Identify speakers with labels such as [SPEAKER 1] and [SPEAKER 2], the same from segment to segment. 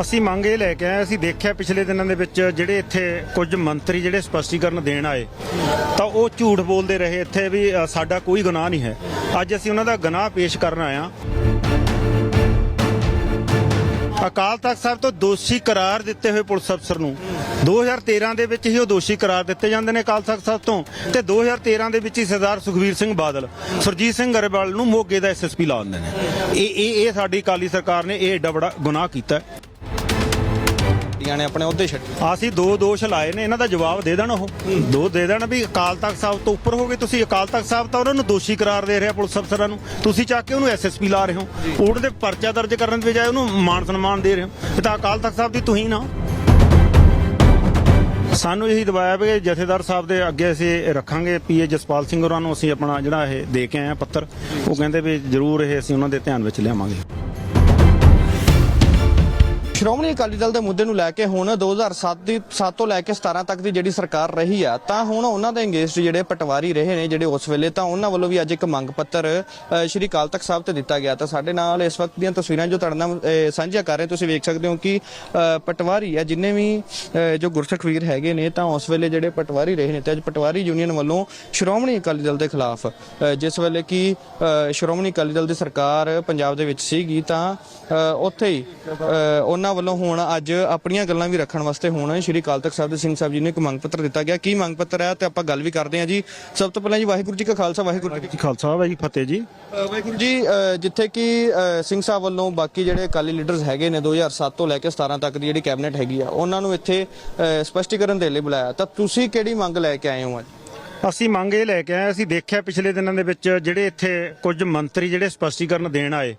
[SPEAKER 1] ਅਸੀਂ ਮੰਗ ਇਹ ਲੈ ਕੇ ਆਏ ਅਸੀਂ ਦੇਖਿਆ ਪਿਛਲੇ ਦਿਨਾਂ ਦੇ ਵਿੱਚ ਜਿਹੜੇ ਇੱਥੇ ਕੁਝ ਮੰਤਰੀ ਜਿਹੜੇ ਸਪਸ਼ਟੀਕਰਨ ਦੇਣ ਆਏ, ਤਾਂ ਉਹ ਝੂਠ ਬੋਲਦੇ ਰਹੇ ਇੱਥੇ ਵੀ ਸਾਡਾ ਕੋਈ ਗੁਨਾਹ ਨਹੀਂ ਹੈ। ਅੱਜ ਅਸੀਂ ਉਹਨਾਂ ਦਾ ਗੁਨਾਹ ਪੇਸ਼ ਕਰਨ ਆਇਆ ਅਕਾਲ ਤਖਤ ਸਾਹਿਬ ਤੋਂ ਦੋਸ਼ੀ ਕਰਾਰ ਦਿੱਤੇ ਹੋਏ ਪੁਲਿਸ ਅਫਸਰ ਨੂੰ 2013 ਦੇ ਵਿੱਚ ਹੀ ਉਹ ਦੋਸ਼ੀ ਕਰਾਰ ਦਿੱਤੇ ਜਾਂਦੇ ਨੇ ਅਕਾਲ ਤਖਤ ਸਾਹਿਬ ਤੋਂ, ਤੇ 2013 ਦੇ ਵਿੱਚ ਹੀ ਸਰਦਾਰ ਸੁਖਵੀਰ ਸਿੰਘ ਬਾਦਲ, ਸੁਰਜੀਤ ਸਿੰਘ ਗਰੇਵਾਲ ਨੂੰ ਮੋਗੇ ਦਾ ਐਸਐਸਪੀ ਲਾ ਦਿੰਦੇ ਨੇ। ਇਹ ਇਹ ਇਹ ਸਾਡੀ ਅਕਾਲੀ ਸਰਕਾਰ ਨੇ ਇਹ ਏਡਾ ਬੜਾ ਗੁਨਾਹ ਕੀਤਾ।
[SPEAKER 2] ਦੀਆਂ ਨੇ ਆਪਣੇ ਅਹੁਦੇ ਛੱਡੇ
[SPEAKER 1] ਅਸੀਂ ਦੋ ਦੋਸ਼ ਲਾਏ ਨੇ ਇਹਨਾਂ ਦਾ ਜਵਾਬ ਦੇ ਦੇਣ ਉਹ। ਦੋ ਦੇ ਦੇਣ ਵੀ ਅਕਾਲ ਤਖਤ ਸਾਹਿਬ ਤੋਂ ਉੱਪਰ ਹੋ ਗਏ। ਤੁਸੀਂ ਅਕਾਲ ਤਖਤ ਸਾਹਿਬ ਤਾਂ ਉਹਨਾਂ ਨੂੰ ਦੋਸ਼ੀ ਕਰਾਰ ਦੇ ਰਿਹਾ ਪੁਲਿਸ ਅਫਸਰਾਂ ਨੂੰ। ਤੁਸੀਂ ਚੱਕ ਕੇ ਉਹਨੂੰ ਐਸਐਸਪੀ ਲਾ ਰਹੇ ਹੋ। ਉਹਨਾਂ ਦੇ ਪਰਚਾ ਦਰਜ ਕਰਨ ਦੀ ਬਜਾਏ ਉਹਨੂੰ ਮਾਨ ਸਨਮਾਨ ਦੇ ਰਹੇ ਹੋ। ਇਹ ਤਾਂ ਅਕਾਲ ਤਖਤ ਸਾਹਿਬ ਦੀ ਤੁਸੀਂ ਨਾ। ਸਾਨੂੰ ਇਹੀ ਦਵਾਇਆ ਵੀ ਜਥੇਦਾਰ ਸਾਹਿਬ ਦੇ ਅੱਗੇ ਅਸੀਂ ਰੱਖਾਂਗੇ। ਪੀਏ ਜਸਪਾਲ ਸਿੰਘ ਹੋਰਾਂ ਨੂੰ ਅਸੀਂ ਆਪਣਾ ਜਿਹੜਾ ਇਹ ਦੇ ਕੇ ਆਏ ਆ ਪੱਤਰ। ਉਹ ਕਹਿੰਦੇ ਵੀ ਜ਼ਰੂਰ ਇਹ ਅਸੀਂ ਉਹਨਾਂ ਦੇ ਧਿਆਨ ਵਿੱਚ ਲਿਆਵਾਂਗੇ।
[SPEAKER 2] ਸ਼੍ਰੋਮਣੀ ਅਕਾਲੀ ਦਲ ਦੇ ਮੁੱਦੇ ਨੂੰ ਲੈ ਕੇ ਹੁਣ 2007 ਦੀ 7 ਤੋਂ ਲੈ ਕੇ 17 ਤੱਕ ਦੀ ਜਿਹੜੀ ਸਰਕਾਰ ਰਹੀ ਆ, ਤਾਂ ਹੁਣ ਉਹਨਾਂ ਦੇ ਅੰਗੇਜਡ ਜਿਹੜੇ ਪਟਵਾਰੀ ਰਹੇ ਨੇ, ਜਿਹੜੇ ਉਸ ਵੇਲੇ, ਤਾਂ ਉਹਨਾਂ ਵੱਲੋਂ ਵੀ ਅੱਜ ਇੱਕ ਮੰਗ ਪੱਤਰ ਸ਼੍ਰੀ ਅਕਾਲ ਤਖਤ ਸਾਹਿਬ ਤੇ ਦਿੱਤਾ ਗਿਆ। ਤਾਂ ਸਾਡੇ ਨਾਲ ਇਸ ਵਕਤ ਦੀਆਂ ਤਸਵੀਰਾਂ ਜੋ ਤੁਹਾਡੇ ਨਾਲ ਸਾਂਝੀਆਂ ਕਰ ਰਹੇ ਤੁਸੀਂ ਵੇਖ ਸਕਦੇ ਹੋ ਕਿ ਪਟਵਾਰੀ ਆ, ਜਿੰਨੇ ਵੀ ਜੋ ਗੁਰਸਿੱਖ ਵੀਰ ਹੈਗੇ ਨੇ, ਤਾਂ ਉਸ ਵੇਲੇ ਜਿਹੜੇ ਪਟਵਾਰੀ ਰਹੇ ਨੇ, ਤੇ ਅੱਜ ਪਟਵਾਰੀ ਯੂਨੀਅਨ ਵੱਲੋਂ ਸ਼੍ਰੋਮਣੀ ਅਕਾਲੀ ਦਲ ਦੇ ਖਿਲਾਫ ਜਿਸ ਵੇਲੇ ਕਿ ਸ਼੍ਰੋਮਣੀ ਅਕਾਲੀ ਦਲ ਦੀ ਸਰਕਾਰ ਪੰਜਾਬ ਦੇ ਵਿੱਚ ਸੀਗੀ, ਤਾਂ ਉੱਥੇ ਹੀ ਉਹਨਾਂ ਉਹਨਾਂ ਵੱਲੋਂ ਹੁਣ ਅੱਜ ਆਪਣੀਆਂ ਗੱਲਾਂ ਵੀ ਰੱਖਣ ਵਾਸਤੇ ਹੁਣ ਸ਼੍ਰੀ ਅਕਾਲ ਤਖਤ ਸਾਹਿਬ ਦੇ ਸਿੰਘ ਸਾਹਿਬ ਜੀ ਨੂੰ ਇੱਕ ਮੰਗ ਪੱਤਰ ਦਿੱਤਾ ਗਿਆ। ਕੀ ਮੰਗ ਪੱਤਰ ਹੈ? ਤੇ ਆਪਾਂ ਗੱਲ ਵੀ ਕਰਦੇ ਹਾਂ ਜੀ। ਸਭ ਤੋਂ ਪਹਿਲਾਂ ਜੀ ਵਾਹਿਗੁਰੂ ਜੀ ਕਾ ਖਾਲਸਾ ਵਾਹਿਗੁਰੂ ਜੀ ਕੀ
[SPEAKER 1] ਖਾਲਸਾ ਵਾਹਿਗੁਰੂ ਜੀ ਫਤਿਹ ਜੀ।
[SPEAKER 2] ਵਾਹਿਗੁਰੂ ਜੀ ਜਿੱਥੇ ਕਿ ਸਿੰਘ ਸਾਹਿਬ ਵੱਲੋਂ ਬਾਕੀ ਜਿਹੜੇ ਅਕਾਲੀ ਲੀਡਰਸ ਹੈਗੇ ਨੇ 2007 ਤੋਂ ਲੈ ਕੇ 17 ਤੱਕ ਦੀ ਜਿਹੜੀ ਕੈਬਨਿਟ ਹੈਗੀ ਆ ਉਹਨਾਂ ਨੂੰ ਇੱਥੇ ਸਪਸ਼ਟੀਕਰਨ ਦੇ ਲਈ ਬੁਲਾਇਆ। ਤਾਂ ਤੁਸੀਂ ਕਿਹੜੀ ਮੰਗ ਲੈ ਕੇ ਆਏ ਹੋ ਅੱਜ?
[SPEAKER 1] ਅਸੀਂ ਮੰਗ ਇਹ ਲੈ ਕੇ ਆਏ ਅਸੀਂ ਦੇਖਿਆ ਪਿਛਲੇ ਦਿਨਾਂ ਦੇ ਵਿੱਚ ਜਿਹੜੇ ਇੱਥੇ ਕੁਝ ਮੰਤਰੀ ਜਿਹੜੇ ਸਪਸ਼ਟੀਕਰਨ ਦੇਣ ਆਏ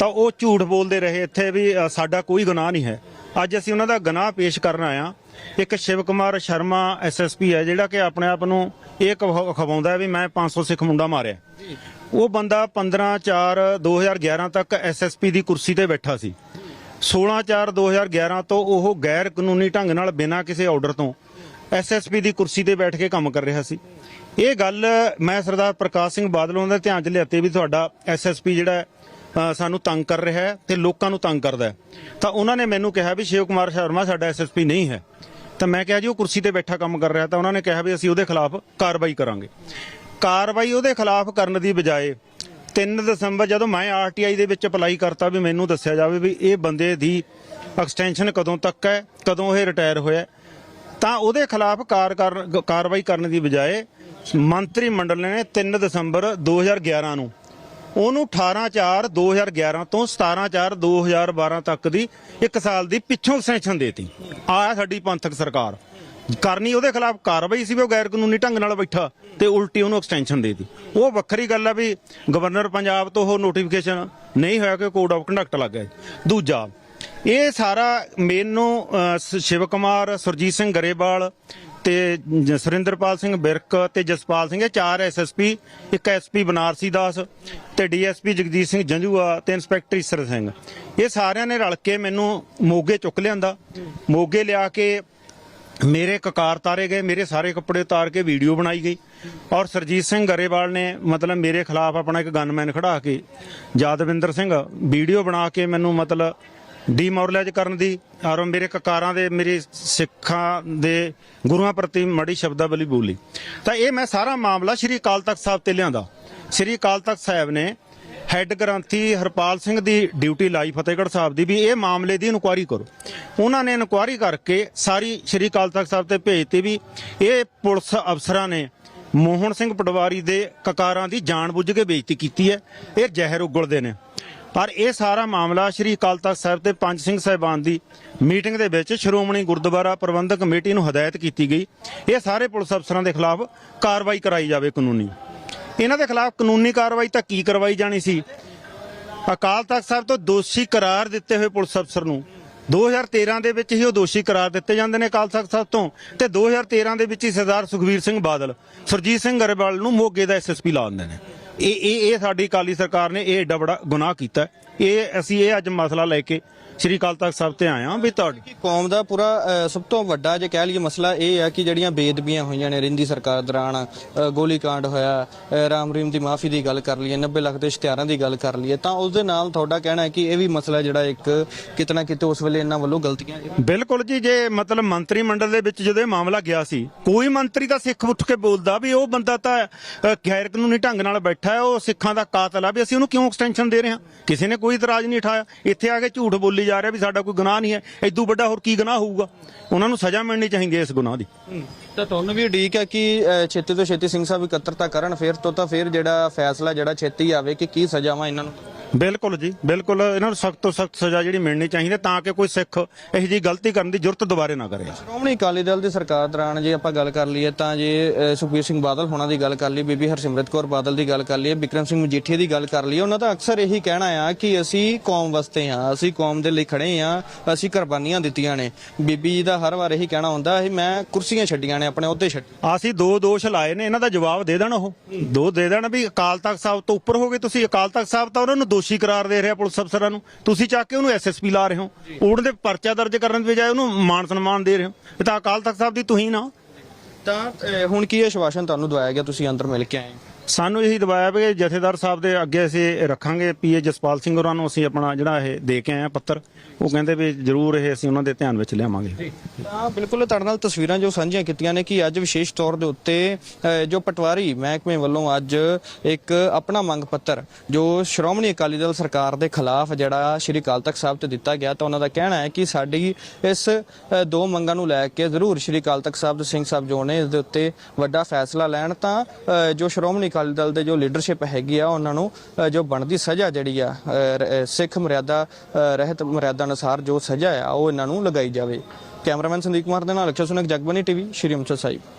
[SPEAKER 1] ਤਾਂ ਉਹ ਝੂਠ ਬੋਲਦੇ ਰਹੇ ਇੱਥੇ ਵੀ ਸਾਡਾ ਕੋਈ ਗੁਨਾਹ ਨਹੀਂ ਹੈ। ਅੱਜ ਅਸੀਂ ਉਹਨਾਂ ਦਾ ਗੁਨਾਹ ਪੇਸ਼ ਕਰਨ ਆਇਆ ਇੱਕ ਸ਼ਿਵ ਕੁਮਾਰ ਸ਼ਰਮਾ ਐਸਐਸਪੀ ਹੈ ਜਿਹੜਾ ਕਿ ਆਪਣੇ ਆਪ ਨੂੰ ਇਹ ਕਹ- ਖਵਾਉਂਦਾ ਵੀ ਮੈਂ 500 ਸਿੱਖ ਮੁੰਡਾ ਮਾਰਿਆ। ਉਹ ਬੰਦਾ 15 4 2011 ਤੱਕ ਐਸਐਸਪੀ ਦੀ ਕੁਰਸੀ ਤੇ ਬੈਠਾ ਸੀ। 16 4 2011 ਤੋਂ ਉਹ ਗੈਰ ਕਾਨੂੰਨੀ ਢੰਗ ਨਾਲ ਬਿਨਾਂ ਕਿਸੇ ਆਰਡਰ ਤੋਂ ਐਸਐਸਪੀ ਦੀ ਕੁਰਸੀ ਤੇ ਬੈਠ ਕੇ ਕੰਮ ਕਰ ਰਿਹਾ ਸੀ। ਇਹ ਗੱਲ ਮੈਂ ਸਰਦਾਰ ਪ੍ਰਕਾਸ਼ ਸਿੰਘ ਬਾਦਲ ਉਹਨਾਂ ਦੇ ਧਿਆਨ 'ਚ ਲਿਆਤੇ ਵੀ ਤੁਹਾਡਾ ਐਸਐਸਪੀ ਜਿਹੜਾ ਹੈ, ਅ, ਸਾਨੂੰ ਤੰਗ ਕਰ ਰਿਹਾ ਹੈ ਤੇ ਲੋਕਾਂ ਨੂੰ ਤੰਗ ਕਰਦਾ ਹੈ। ਤਾਂ ਉਹਨਾਂ ਨੇ ਮੈਨੂੰ ਕਿਹਾ ਵੀ ਸ਼ਿਵ ਕੁਮਾਰ ਸ਼ਰਮਾ ਸਾਡਾ ਐਸਐਸਪੀ ਨਹੀਂ ਹੈ। ਤਾਂ ਮੈਂ ਕਿਹਾ ਜੀ, ਉਹ ਕੁਰਸੀ ਤੇ ਬੈਠਾ ਕੰਮ ਕਰ ਰਿਹਾ ਤਾਂ ਉਹਨਾਂ ਨੇ ਕਿਹਾ ਵੀ ਅਸੀਂ ਉਹਦੇ ਖਿਲਾਫ ਕਾਰਵਾਈ ਕਰਾਂਗੇ। ਕਾਰਵਾਈ ਉਹਦੇ ਖਿਲਾਫ ਕਰਨ ਦੀ ਬਜਾਏ 3 ਦਸੰਬਰ ਜਦੋਂ ਮੈਂ ਆਰਟੀਆਈ ਦੇ ਵਿੱਚ ਅਪਲਾਈ ਕਰਤਾ ਵੀ ਮੈਨੂੰ ਦੱਸਿਆ ਜਾਵੇ ਵੀ ਇਹ ਬੰਦੇ ਦੀ ਐਕਸਟੈਂਸ਼ਨ ਕਦੋਂ ਤੱਕ ਹੈ, ਕਦੋਂ ਇਹ ਰਿਟਾਇਰ ਹੋਇਆ ਤਾਂ ਉਹਦੇ ਖਿਲਾਫ ਕਾਰ ਕਾਰਵਾਈ ਕਰਨ ਦੀ ਬਜਾਏ ਮੰਤਰੀ ਮੰਡਲ ਨੇ 3 ਦਸੰਬਰ 2011 ਨੂੰ ਉਹਨੂੰ 18 4 2011 ਤੋਂ 17 4 2012 ਤੱਕ ਦੀ 1 ਸਾਲ ਦੀ ਪਿੱਛੋਂ ਐਕਸਟੈਂਸ਼ਨ ਦੇਤੀ। ਆ ਸਾਡੀ ਪੰਥਕ ਸਰਕਾਰ। ਕਰਨੀ ਉਹਦੇ ਖਿਲਾਫ ਕਾਰਵਾਈ ਸੀ ਵੀ ਉਹ ਗੈਰ ਕਾਨੂੰਨੀ ਢੰਗ ਨਾਲ ਬੈਠਾ ਤੇ ਉਲਟੀ ਉਹਨੂੰ ਐਕਸਟੈਂਸ਼ਨ ਦੇਤੀ। ਉਹ ਵੱਖਰੀ ਗੱਲ ਆ ਵੀ ਗਵਰਨਰ ਪੰਜਾਬ ਤੋਂ ਉਹ ਨੋਟੀਫਿਕੇਸ਼ਨ ਨਹੀਂ ਹੋਇਆ ਕਿ ਕੋਡ ਆਫ ਕੰਡਕਟ ਲੱਗ ਗਿਆ ਦੂਜਾ ਇਹ ਸਾਰਾ ਮੈਨੂੰ ਅਹ, ਸ਼ਿਵ ਕੁਮਾਰ ਸੁਰਜੀਤ ਸਿੰਘ ਗਰੇਵਾਲ ਤੇ ਜ- ਸੁਰਿੰਦਰਪਾਲ ਸਿੰਘ ਬਿਰਕ ਤੇ ਜਸਪਾਲ ਸਿੰਘ, ਇਹ ਚਾਰ ਐਸਐਸਪੀ ਇੱਕ ਐਸਪੀ ਬਨਾਰਸੀ ਦਾਸ ਤੇ ਡੀਐਸਪੀ ਜਗਦੀਸ਼ ਸਿੰਘ ਜੰਝੂਆ ਤੇ ਇੰਸਪੈਕਟਰ ਈਸਰ ਸਿੰਘ। ਇਹ ਸਾਰਿਆਂ ਨੇ ਰਲ ਕੇ ਮੈਨੂੰ ਮੋਗੇ ਚੁੱਕ ਲਿਆਂਦਾ। ਮੋਗੇ ਲਿਆ ਕੇ ਮੇਰੇ ਕਕਾਰ ਤਾਰੇ ਗਏ, ਮੇਰੇ ਸਾਰੇ ਕੱਪੜੇ ਉਤਾਰ ਕੇ ਵੀਡੀਓ ਬਣਾਈ ਗਈ। ਔਰ ਸਰਜੀਤ ਸਿੰਘ ਗਰੇਵਾਲ ਨੇ ਮਤਲਬ ਮੇਰੇ ਖਿਲਾਫ ਆਪਣਾ ਇੱਕ ਗਨਮੈਨ ਖੜਾ ਕੇ ਯਾਦਵਿੰਦਰ ਸਿੰਘ, ਵੀਡੀਓ ਬਣਾ ਕੇ ਮੈਨੂੰ ਮਤਲਬ ਡੀਮੋਰਲਾਈਜ਼ ਕਰਨ ਦੀ ਔਰ ਮੇਰੇ ਕਕਾਰਾਂ ਦੇ, ਮੇਰੀ ਸਿੱਖਾਂ ਦੇ ਗੁਰੂਆਂ ਪ੍ਰਤੀ ਮੜੀ ਸ਼ਬਦਾਵਲੀ ਬੋਲੀ। ਤਾਂ ਇਹ ਮੈਂ ਸਾਰਾ ਮਾਮਲਾ ਸ਼੍ਰੀ ਅਕਾਲ ਤਖਤ ਸਾਹਿਬ ਤੇ ਲਿਆਂਦਾ। ਸ਼੍ਰੀ ਅਕਾਲ ਤਖਤ ਸਾਹਿਬ ਨੇ ਹੈੱਡ ਗ੍ਰੰਥੀ ਹਰਪਾਲ ਸਿੰਘ ਦੀ ਡਿਊਟੀ ਲਾਈ ਫਤਿਹਗੜ੍ਹ ਸਾਹਿਬ ਦੀ ਵੀ ਇਹ ਮਾਮਲੇ ਦੀ ਇਨਕੁਆਇਰੀ ਕਰੋ। ਉਹਨਾਂ ਨੇ ਇਨਕੁਆਇਰੀ ਕਰਕੇ ਸਾਰੀ ਸ਼੍ਰੀ ਅਕਾਲ ਤਖਤ ਸਾਹਿਬ ਤੇ ਭੇਜਤੀ ਵੀ ਇਹ ਪੁਲਿਸ ਅਫਸਰਾਂ ਨੇ ਮੋਹਨ ਸਿੰਘ ਪਟਵਾਰੀ ਦੇ ਕਕਾਰਾਂ ਦੀ ਜਾਣਬੁੱਝ ਕੇ ਬੇਇੱਜ਼ਤੀ ਕੀਤੀ ਹੈ। ਇਹ ਜ਼ਹਿਰ ਉਗਲਦੇ ਨੇ। ਪਰ ਇਹ ਸਾਰਾ ਮਾਮਲਾ ਸ਼੍ਰੀ ਅਕਾਲ ਤਖਤ ਸਾਹਿਬ ਤੇ ਪੰਜ ਸਿੰਘ ਸਾਹਿਬਾਨ ਦੀ ਮੀਟਿੰਗ ਦੇ ਵਿੱਚ ਸ਼੍ਰੋਮਣੀ ਗੁਰਦੁਆਰਾ ਪ੍ਰਬੰਧਕ ਕਮੇਟੀ ਨੂੰ ਹਦਾਇਤ ਕੀਤੀ ਗਈ। ਇਹ ਸਾਰੇ ਪੁਲਿਸ ਅਫਸਰਾਂ ਦੇ ਖਿਲਾਫ ਕਾਰਵਾਈ ਕਰਾਈ ਜਾਵੇ ਕਾਨੂੰਨੀ। ਇਹਨਾਂ ਦੇ ਖਿਲਾਫ ਕਾਨੂੰਨੀ ਕਾਰਵਾਈ ਤਾਂ ਕੀ ਕਰਵਾਈ ਜਾਣੀ ਸੀ? ਅਕਾਲ ਤਖਤ ਸਾਹਿਬ ਤੋਂ ਦੋਸ਼ੀ ਕਰਾਰ ਦਿੱਤੇ ਹੋਏ ਪੁਲਿਸ ਅਫਸਰ ਨੂੰ 2013 ਦੇ ਵਿੱਚ ਹੀ ਉਹ ਦੋਸ਼ੀ ਕਰਾਰ ਦਿੱਤੇ ਜਾਂਦੇ ਨੇ ਅਕਾਲ ਤਖਤ ਸਾਹਿਬ ਤੋਂ ਤੇ 2013 ਦੇ ਵਿੱਚ ਹੀ ਸਰਦਾਰ ਸੁਖਵੀਰ ਸਿੰਘ ਬਾਦਲ, ਸੁਰਜੀਤ ਸਿੰਘ ਗਰੇਵਾਲ ਨੂੰ ਮੋਗੇ ਦਾ ਐਸਐਸਪੀ ਲਾ ਦਿੰਦੇ ਨੇ। ਇਹ ਇਹ ਇਹ ਸਾਡੀ ਅਕਾਲੀ ਸਰਕਾਰ ਨੇ ਇਹ ਏਡਾ ਬੜਾ ਗੁਨਾਹ ਕੀਤਾ। ਇਹ ਅਸੀਂ ਇਹ ਅੱਜ ਮਸਲਾ ਲੈ ਕੇ ਸ੍ਰੀ ਅਕਾਲ ਤਖਤ ਸਾਹਿਬ ਤੇ ਆਇਆ ਵੀ ਤੁਹਾਡੀ
[SPEAKER 2] ਕੌਮ ਦਾ ਪੂਰਾ ਸਭ ਤੋਂ ਵੱਡਾ ਜੇ ਕਹਿ ਲਈਏ ਮਸਲਾ ਇਹ ਹੈ ਕਿ ਜਿਹੜੀਆਂ ਬੇਦਬੀਆਂ ਹੋਈਆਂ ਨੇ ਰਿੰਦੀ ਸਰਕਾਰ ਦੌਰਾਨ ਗੋਲੀकांड ਹੋਇਆ ਰਾਮ ਰਹੀਮ ਦੀ ਮਾਫੀ ਦੀ ਗੱਲ ਕਰ ਲਈਏ 90 ਲੱਖ ਦੇ ਇਸ਼ਤਿਹਾਰਾਂ ਦੀ ਗੱਲ ਕਰ ਲਈਏ ਤਾਂ ਉਸ ਦੇ ਨਾਲ ਤੁਹਾਡਾ ਕਹਿਣਾ ਹੈ ਕਿ ਇਹ ਵੀ ਮਸਲਾ ਜਿਹੜਾ ਇੱਕ ਕਿਤਨਾ ਕਿਤੇ ਉਸ ਵੇਲੇ ਇਹਨਾਂ ਵੱਲੋਂ ਗਲਤੀਆਂ
[SPEAKER 1] ਬਿਲਕੁਲ ਜੀ ਜੇ ਮਤਲਬ ਮੰਤਰੀ ਮੰਡਲ ਦੇ ਵਿੱਚ ਜਦੋਂ ਇਹ ਮਾਮਲਾ ਗਿਆ ਸੀ ਕੋਈ ਮੰਤਰੀ ਤਾਂ ਸਿੱਖ ਉੱਠ ਕੇ ਬੋਲਦਾ ਵੀ ਉਹ ਬੰਦਾ ਤਾਂ ਗੈਰ ਕਾਨੂੰਨੀ ਢੰਗ ਨਾਲ ਬੈਠਾ ਹੈ ਉਹ ਸਿੱਖਾਂ ਦਾ ਕਾਤਲ ਆ ਵੀ ਅਸੀਂ ਉਹਨੂੰ ਕਿਉਂ ਐਕਸਟੈਂਸ਼ਨ ਦੇ ਰਹੇ ਹਾਂ? ਕਿਸੇ ਨੇ ਕੋਈ ਇਤਰਾਜ਼ ਨਹੀਂ ਉਠਾਇਆ ਇੱਥੇ ਆ ਕੇ ਝੂਠ ਬੋਲੀ ਜਾ ਰਿਹਾ ਵੀ ਸਾਡਾ ਕੋਈ ਗੁਨਾਹ ਨਹੀਂ ਹੈ। ਐਦੂ ਵੱਡਾ ਹੋਰ ਕੀ ਗੁਨਾਹ ਹੋਊਗਾ? ਉਹਨਾਂ ਨੂੰ ਸਜ਼ਾ ਮਿਲਣੀ ਚਾਹੀਦੀ ਹੈ ਇਸ ਗੁਨਾਹ ਦੀ।
[SPEAKER 2] ਤਾਂ ਤੁਹਾਨੂੰ ਵੀ ਉਡੀਕ ਹੈ ਕਿ ਛੇਤੀ ਤੋਂ ਛੇਤੀ ਸਿੰਘ ਸਾਹਿਬ ਇਕੱਤਰਤਾ ਕਰਨ, ਫਿਰ ਤੋਂ ਤਾਂ ਫਿਰ ਜਿਹੜਾ ਫੈਸਲਾ, ਜਿਹੜਾ ਛੇਤੀ ਆਵੇ ਕਿ ਕੀ ਸਜ਼ਾਵਾਂ ਇਹਨਾਂ ਨੂੰ?
[SPEAKER 1] ਬਿਲਕੁਲ ਜੀ ਬਿਲਕੁਲ ਇਹਨਾਂ ਨੂੰ ਸਖਤ ਤੋਂ ਸਖਤ ਸਜ਼ਾ ਜਿਹੜੀ ਮਿਲਣੀ ਚਾਹੀਦੀ ਹੈ ਤਾਂ ਕਿ ਕੋਈ ਸਿੱਖ ਇਹੋ ਜਿਹੀ ਗਲਤੀ ਕਰਨ ਦੀ ਜ਼ਰੂਰਤ ਦੁਬਾਰੇ ਨਾ ਕਰੇ।
[SPEAKER 2] ਸ਼੍ਰੋਮਣੀ ਅਕਾਲੀ ਦਲ ਦੀ ਸਰਕਾਰ ਦੌਰਾਨ ਜੇ ਆਪਾਂ ਗੱਲ ਕਰ ਲਈਏ ਤਾਂ ਜੇ ਸੁਖਬੀਰ ਸਿੰਘ ਬਾਦਲ ਹੋਣਾ ਦੀ ਗੱਲ ਕਰ ਲਈ ਬੀਬੀ ਹਰਸਿਮਰਤ ਕੌਰ ਬਾਦਲ ਦੀ ਗੱਲ ਕਰ ਲਈਏ ਬਿਕਰਮ ਸਿੰਘ ਮਜੀਠੀਆ ਦੀ ਗੱਲ ਕਰ ਲਈਏ ਉਹਨਾਂ ਦਾ ਅਕਸਰ ਇਹੀ ਕਹਿਣਾ ਆ ਕਿ ਅਸੀਂ ਕੌਮ ਵਾਸਤੇ ਹਾਂ ਅਸੀਂ ਕੌਮ ਦੇ ਲਈ ਖੜੇ ਹਾਂ ਅਸੀਂ ਕੁਰਬਾਨੀਆਂ ਦਿੱਤੀਆਂ ਨੇ। ਬੀਬੀ ਜੀ ਦਾ ਹਰ ਵਾਰ ਇਹੀ ਕਹਿਣਾ ਹੁੰਦਾ ਹੈ ਮੈਂ ਕੁਰਸੀਆਂ ਛੱਡੀਆਂ ਨੇ ਆਪਣੇ ਅਹੁਦੇ ਛੱਡ
[SPEAKER 1] ਅਸੀਂ ਦੋ ਦੋਸ਼ ਲਾਏ ਨੇ ਇਹਨਾਂ ਦਾ ਜਵਾਬ ਦੇ ਦੇਣ ਉਹ। ਦੋ ਦੇ ਦੇਣ ਵੀ ਅਕਾਲ ਤਖਤ ਸਾਹਿਬ ਤੋਂ ਉੱਪਰ ਹੋ ਗਏ ਤੁਸੀਂ ਅਕਾਲ ਤਖਤ ਸਾਹਿਬ ਤਾਂ ਉਹਨਾਂ ਨੂੰ ਦੋਸ਼ੀ ਕਰਾਰ ਦੇ ਰਿਹਾ ਪੁਲਿਸ ਅਫਸਰਾਂ ਨੂੰ। ਤੁਸੀਂ ਚੱਕ ਕੇ ਉਹਨੂੰ ਐਸਐਸਪੀ ਲਾ ਰਹੇ ਹੋ। ਉਹਨਾਂ ਦੇ ਪਰਚਾ ਦਰਜ ਕਰਨ ਦੀ ਬਜਾਏ ਉਹਨੂੰ ਮਾਨ ਸਨਮਾਨ ਦੇ ਰਹੇ ਹੋ। ਇਹ ਤਾਂ ਅਕਾਲ ਤਖਤ ਸਾਹਿਬ ਦੀ ਤੁਸੀਂ ਨਾ।
[SPEAKER 2] ਤਾਂ ਹੁਣ ਕੀ ਆਸ਼ਵਾਸਨ ਤੁਹਾਨੂੰ ਦਵਾਇਆ ਗਿਆ? ਤੁਸੀਂ ਅੰਦਰ ਮਿਲ ਕੇ ਆਏ
[SPEAKER 1] ਸਾਨੂੰ ਇਹੀ ਦਵਾਇਆ ਵੀ ਜਥੇਦਾਰ ਸਾਹਿਬ ਦੇ ਅੱਗੇ ਅਸੀਂ ਰੱਖਾਂਗੇ। ਪੀਏ ਜਸਪਾਲ ਸਿੰਘ ਹੋਰਾਂ ਨੂੰ ਅਸੀਂ ਆਪਣਾ ਜਿਹੜਾ ਇਹ ਦੇ ਕੇ ਆਏ ਆ ਪੱਤਰ, ਉਹ ਕਹਿੰਦੇ ਵੀ ਜ਼ਰੂਰ ਇਹ ਅਸੀਂ ਉਹਨਾਂ ਦੇ ਧਿਆਨ ਵਿੱਚ ਲਿਆਵਾਂਗੇ।
[SPEAKER 2] ਤਾਂ ਬਿਲਕੁਲ ਤੁਹਾਡੇ ਨਾਲ ਤਸਵੀਰਾਂ ਜੋ ਸਾਂਝੀਆਂ ਕੀਤੀਆਂ ਨੇ ਕਿ ਅੱਜ ਵਿਸ਼ੇਸ਼ ਤੌਰ ਦੇ ਉੱਤੇ ਜੋ ਪਟਵਾਰੀ ਮਹਿਕਮੇ ਵੱਲੋਂ ਅੱਜ ਇੱਕ ਆਪਣਾ ਮੰਗ ਪੱਤਰ, ਜੋ ਸ਼੍ਰੋਮਣੀ ਅਕਾਲੀ ਦਲ ਸਰਕਾਰ ਦੇ ਖਿਲਾਫ ਜਿਹੜਾ ਸ਼੍ਰੀ ਅਕਾਲ ਤਖਤ ਸਾਹਿਬ ਤੇ ਦਿੱਤਾ ਗਿਆ, ਤਾਂ ਉਹਨਾਂ ਦਾ ਕਹਿਣਾ ਹੈ ਕਿ ਸਾਡੀ ਇਸ ਦੋ ਮੰਗਾਂ ਨੂੰ ਲੈ ਕੇ ਜ਼ਰੂਰ ਸ਼੍ਰੀ ਅਕਾਲ ਤਖਤ ਸਾਹਿਬ ਦੇ ਸਿੰਘ ਸਾਹਿਬ ਜੋ ਨੇ ਇਸ ਦੇ ਉੱਤੇ ਵੱਡਾ ਫੈਸਲਾ ਲੈਣ ਤਾਂ ਜੋ ਸ਼੍ਰੋਮਣੀ ਅਕਾਲੀ ਦਲ ਦੇ ਜੋ ਲੀਡਰਸ਼ਿਪ ਹੈਗੀ ਆ, ਉਹਨਾਂ ਨੂੰ ਜੋ ਬਣਦੀ ਸਜ਼ਾ ਜਿਹੜੀ ਆ ਸਿੱਖ ਮਰਿਆਦਾ ਰਹਿਤ ਮਰਿਆਦਾ ਅਨੁਸਾਰ ਜੋ ਸਜ਼ਾ ਆ, ਉਹ ਇਹਨਾਂ ਨੂੰ ਲਗਾਈ ਜਾਵੇ। ਕੈਮਰਾਮੈਨ ਸੰਦੀਪ ਕੁਮਾਰ ਦੇ ਨਾਲ ਅਕਸ਼ਰ ਸੁਨਕ ਜਗਬਨੀ ਟੀਵੀ, ਸ਼੍ਰੀ ਅੰਮ੍ਰਿਤਸਰ ਸਾਹਿਬ।